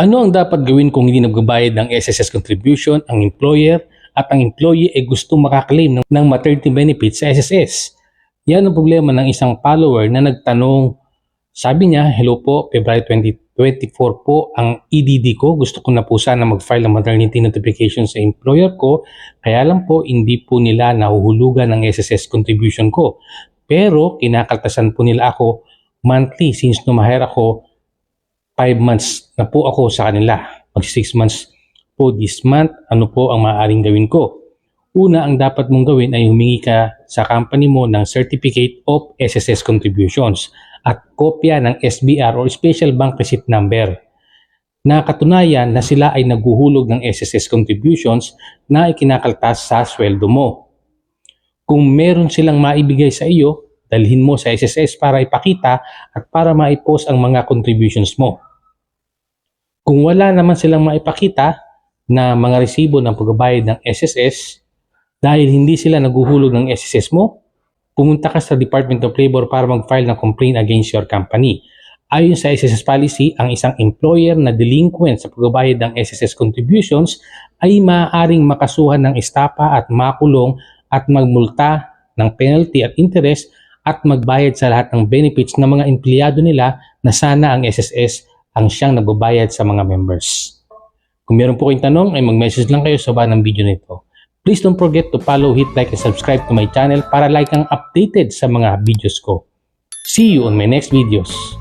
Ano ang dapat gawin kung hindi nagbabayad ng SSS contribution ang employer at ang employee ay gusto makaklaim ng, maternity benefits sa SSS? Yan ang problema ng isang follower na nagtanong. Sabi niya, hello po, February 2024 po ang EDD ko. Gusto ko na po sana mag-file ng maternity notification sa employer ko. Kaya lang po, hindi po nila nahuhulugan ng SSS contribution ko. Pero kinakaltasan po nila ako monthly since numahire ako 5 months na po ako sa kanila. Mag 6 months po this month, ano po ang maaaring gawin ko? Una, ang dapat mong gawin ay humingi ka sa company mo ng Certificate of SSS Contributions at kopya ng SBR or Special Bank Receipt Number na katunayan na sila ay naghuhulog ng SSS contributions na ikinakaltas sa sweldo mo. Kung meron silang maibigay sa iyo, dalhin mo sa SSS para ipakita at para maipost ang mga contributions mo. Kung wala naman silang maipakita na mga resibo ng pagbabayad ng SSS dahil hindi sila naghuhulog ng SSS mo, pumunta ka sa Department of Labor para mag-file ng complaint against your company. Ayon sa SSS policy, ang isang employer na delinquent sa pagbabayad ng SSS contributions ay maaaring makasuhan ng estapa at makulong at magmulta ng penalty at interest at magbayad sa lahat ng benefits ng mga empleyado nila na sana ang SSS ang siyang nagbabayad sa mga members. Kung meron po kayong tanong ay mag-message lang kayo sa baba ng video nito. Please don't forget to follow, hit like, and subscribe to my channel para like ang updated sa mga videos ko. See you on my next videos.